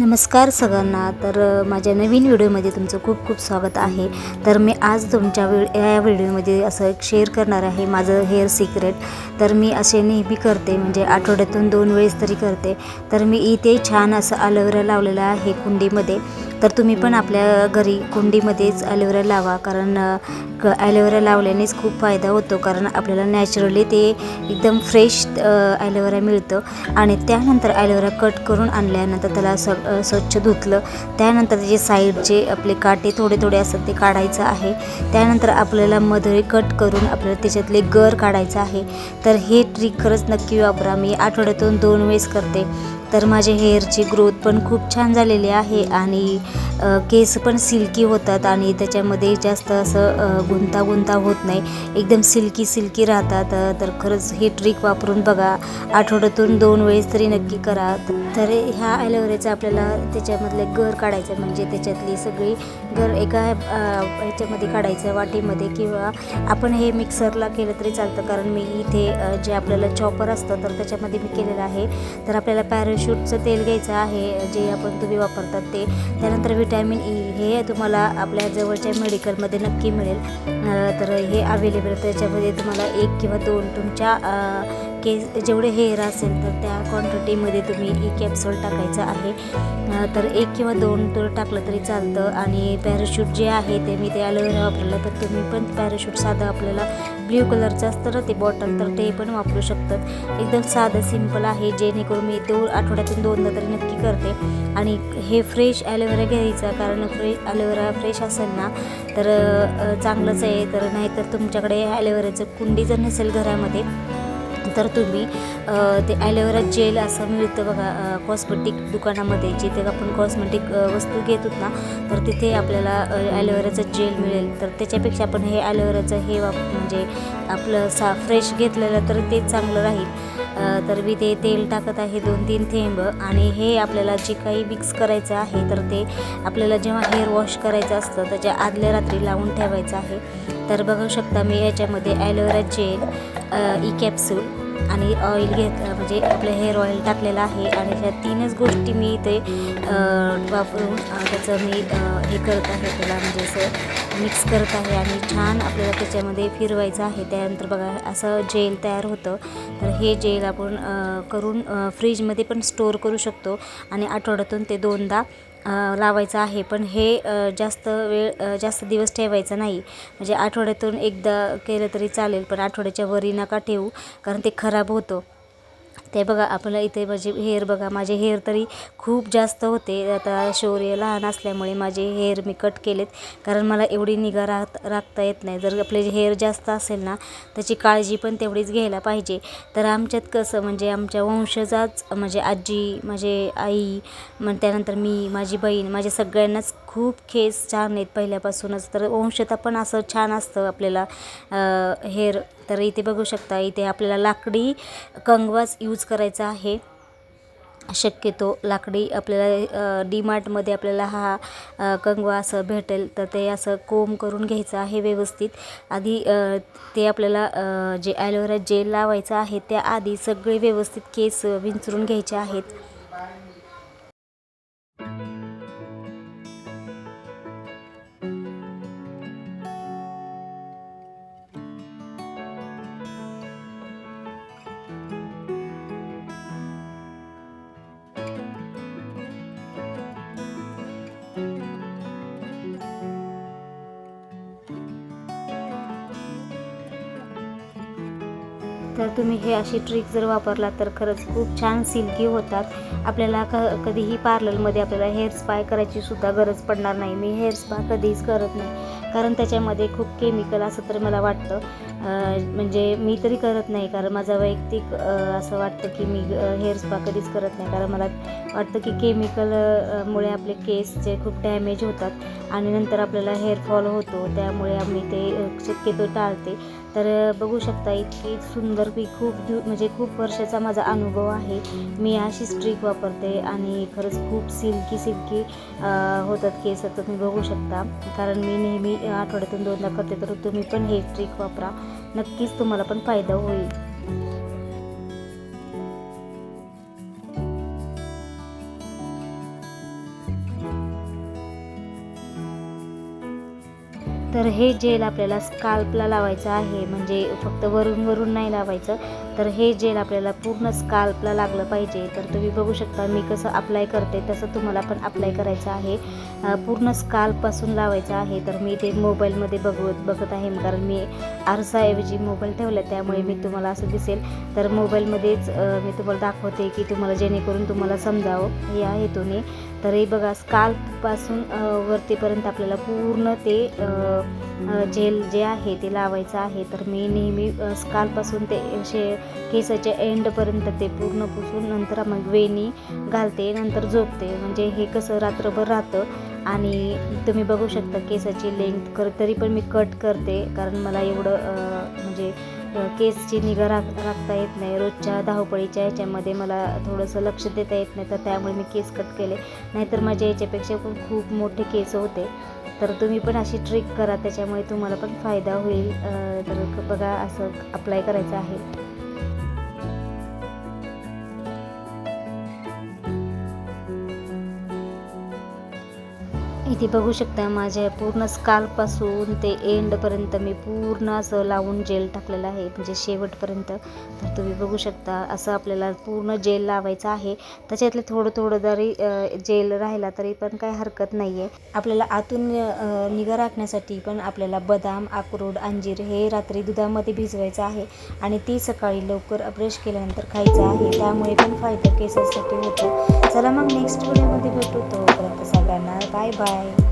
नमस्कार सगळ्यांना. तर माझ्या नवीन व्हिडिओमध्ये तुमचं खूप खूप स्वागत आहे. तर मी आज तुमच्या व्हि या व्हिडिओमध्ये असं एक शेअर करणार आहे. माझं हेअर सिक्रेट. तर मी असे नेहमी करते म्हणजे आठवड्यातून दोन वेळेस तरी करते. तर मी इथे छान असं अलोवेरा लावलेलं आहे कुंडीमध्ये. तर तुम्ही पण आपल्या घरी कुंडीमध्येच ॲलोवेरा लावा. कारण क ॲलोवेरा लावल्यानेच खूप फायदा होतो. कारण आपल्याला नॅचरली ते एकदम फ्रेश ॲलोवेरा मिळतं. आणि त्यानंतर ॲलोवेरा कट करून आणल्यानंतर त्याला स स्वच्छ धुतलं. त्यानंतर त्याचे साईडचे आपले काटे थोडे थोडे असतात ते काढायचं आहे. त्यानंतर आपल्याला मधुरे कट करून आपल्याला त्याच्यातले गर काढायचं आहे. तर हे ट्रिक खरंच नक्की वापरा. मी आठवड्यातून दोन वेळेस करते. तर माझे हेअरची ग्रोथ पण खूप छान झालेली आहे आणि केस पण सिल्की होतात आणि त्याच्यामध्ये जास्त असं गुंतागुंता होत नाही. एकदम सिल्की सिल्की राहतात. तर खरंच ही ट्रिक वापरून बघा. आठवड्यातून दोन वेळेस तरी नक्की करा. तर ह्या ॲलोवेराचा आपल्याला त्याच्यामधले गर काढायचं म्हणजे त्याच्यातली सगळी गर एका ह्याच्यामध्ये काढायचं वाटीमध्ये किंवा आपण हे मिक्सरला केलं तरी चालतं. कारण मी इथे जे आपल्याला चॉपर असतं तर त्याच्यामध्ये मी केलेलं आहे. तर आपल्याला पॅराशूटचं तेल घ्यायचं आहे. जे आपण तुम्ही वापरतात ते. त्यानंतर विटॅमिन ई e हे तुम्हाला आपल्या जवळच्या मेडिकलमध्ये नक्की मिळेल. तर हे अवेलेबल त्याच्यामध्ये तुम्हाला एक किंवा दोन तुमच्या केस जेवढे हेअर असेल तर त्या क्वांटिटीमध्ये तुम्ही एक कॅप्सूल टाकायचं आहे. तर एक किंवा दोन तर टाकलं तरी चालतं आणि पॅराशूट जे आहे ते मी ते ॲलोवेरा वापरलं तर तुम्ही पण पॅराशूट साधं आपल्याला ब्ल्यू कलरचं असतं ना ते बॉटल तर ते पण वापरू शकतात. एकदम साधं सिंपल आहे जेणेकरून मी तो आठवड्यातून दोनदा तरी नक्की करते. आणि हे फ्रेश ॲलोवेरा घ्यायचा कारण फ्रेश ॲलोवेरा फ्रेश असेल ना तर चांगलंच आहे. तर नाहीतर तुमच्याकडे ॲलोवेराचं कुंडी जर नसेल घरामध्ये तर तुम्ही ते ॲलोवेरा जेल असं मिळतं बघा कॉस्मेटिक दुकानामध्ये. जिथे आपण कॉस्मेटिक वस्तू घेतो ना तर तिथे आपल्याला ॲलोवेराचं जेल मिळेल. तर त्याच्यापेक्षा आपण हे ॲलोवेराचं हे वाप म्हणजे आपलं सा फ्रेश घेतलेलं तर ते चांगलं राहील. तर मी ते तेल टाकत आहे दोन तीन थेंब आणि हे आपल्याला जे काही मिक्स करायचं आहे तर ते आपल्याला जेव्हा हेअर वॉश करायचं असतं त्याच्या आदल्या रात्री लावून ठेवायचं आहे. तर बघू शकता मी याच्यामध्ये aloe vera gel E capsule आणि ऑइल घेत म्हणजे आपलं हेअर ऑइल टाकलेलं आहे. आणि ह्या तीनच गोष्टी मी इथे वापरून त्याचं मी हे करत आहे. त्याला म्हणजे असं मिक्स करत आहे. आणि छान आपल्याला त्याच्यामध्ये फिरवायचं आहे. त्यानंतर बघा असं जेल तयार होतं. तर हे जेल आपण करून फ्रीजमध्ये पण स्टोअर करू शकतो. आणि आठवड्यातून ते दोनदा लावायचं आहे. पण हे जास्त वेळ जास्त दिवस ठेवायचं नाही. म्हणजे आठवड्यातून एकदा केलं तरी चालेल पण आठवड्याच्या वरी नका ठेवू कारण ते खराब होतं. ते बघा आपल्याला इथे म्हणजे माझे हेअर बघा माझे हेअर तरी खूप जास्त होते. आता शौर्य लहान असल्यामुळे माझे हेअर मी कट केलेत. कारण मला एवढी निगा राहत राखता येत नाही. जर आपले हेअर जास्त असेल ना त्याची काळजी पण तेवढीच घ्यायला पाहिजे. तर आमच्यात कसं म्हणजे आमच्या वंशजाच म्हणजे आजी माझे आई मग त्यानंतर मी माझी बहीण माझ्या सगळ्यांनाच खूप केस छान आहेत पहिल्यापासूनच. तर वंशता पण असं छान असतं आपल्याला हेअर तर इथे बघू शकता इथे आपल्याला लाकडी कंगवाच यूज करायचा आहे. शक्यतो लाकडी आपल्याला डी मार्टमध्ये आपल्याला हा कंगवा असं भेटेल. तर ते असं कोंब करून घ्यायचं आहे व्यवस्थित. आधी ते आपल्याला जे ॲलोवेरा जेल लावायचं आहे त्याआधी सगळे व्यवस्थित केस विंचरून घ्यायचे आहेत. तर तुम्ही हे अशी ट्रिक जर वापरला तर खरंच खूप छान सिल्की होतात. आपल्याला क कधीही पार्लरमध्ये आपल्याला हेअर स्पाय करायची सुद्धा गरज पडणार नाही. मी हेअर स्पा कधीच करत नाही. कारण त्याच्यामध्ये खूप केमिकल असं तर मला वाटतं. म्हणजे मी तरी करत नाही. कारण माझा वैयक्तिक असं वाटतं की मी हेअर स्पा कधीच करत नाही. कारण मला वाटतं की केमिकलमुळे आपले केस जे खूप डॅमेज होतात. आणि नंतर आपल्याला हेअरफॉल होतो. त्यामुळे आम्ही ते शक्यतो टाळते. तर बघू शकता इतकी सुंदर की खूप दिव म्हणजे खूप वर्षाचा माझा अनुभव आहे. मी अशीच ट्रिक वापरते आणि खरंच खूप सिल्की सिल्की होतात केस तर तुम्ही बघू शकता. कारण मी नेहमी आठवड्यातून दोनदा करते तर तुम्ही पण हे ट्रिक वापरा. नक्कीच तुम्हाला पण फायदा होईल. तर हे जेल आपल्याला स्काल्पला लावायचं आहे. म्हणजे फक्त वरून वरून नाही लावायचं. तर हे जेल आपल्याला पूर्ण स्काल्पला लागलं पाहिजे. तर तुम्ही बघू शकता मी कसं अप्लाय करते तसं तुम्हाला पण अप्लाय करायचं आहे. पूर्ण स्काल्पपासून लावायचं आहे. तर मी ते मोबाईलमध्ये बघत बघत आहे. कारण मी आरसाऐवजी मोबाईल ठेवला त्यामुळे मी तुम्हाला असं दिसेल. तर मोबाईलमध्येच मी तुम्हाला दाखवते की तुम्हाला जेणेकरून तुम्हाला समजावं. या हेतूने तर हे बघा स्काल्पपासून वरतीपर्यंत आपल्याला पूर्ण ते जेल जे आहे ते लावायचं आहे. तर मी नेहमी स्कालपासून ते शे केसाच्या एंडपर्यंत ते पूर्ण पुसून नंतर मग वेणी घालते नंतर झोपते. म्हणजे हे कसं रात्रभर राहतं. आणि तुम्ही बघू शकता केसाची लेंथ कर तरी पण मी कट करते. कारण मला एवढं म्हणजे केसची निगा राख राखता येत नाही. रोजच्या धावपळीच्या याच्यामध्ये मला थोडंसं लक्ष देता येत नाही तर त्यामुळे मी केस कट केले. नाहीतर माझ्या याच्यापेक्षा पण खूप मोठे केस होते. तर तुम्ही पण अशी ट्रिक करा त्याच्यामुळे तुम्हाला पण फायदा होईल. तर बघा असं अप्लाय करायचं आहे. इथे बघू शकता माझ्या पूर्ण स्कालपासून ते एंडपर्यंत मी पूर्ण असं लावून जेल टाकलेलं आहे. म्हणजे शेवटपर्यंत. तर तुम्ही बघू शकता असं आपल्याला पूर्ण जेल लावायचं आहे. त्याच्यातलं थोडं थोडं जरी जेल राहिला तरी पण काही हरकत नाही आहे आपल्याला आतून निगा राखण्यासाठी पण आपल्याला बदाम अक्रोड अंजीर हे रात्री दुधामध्ये भिजवायचं आहे. आणि ती सकाळी लवकर ब्रश केल्यानंतर खायचं आहे. त्यामुळे पण फायदा केसांसाठी होतो. चला मग नेक्स्ट व्हिडिओमध्ये भेटू तोपर्यंत सगळ्यांना बाय बाय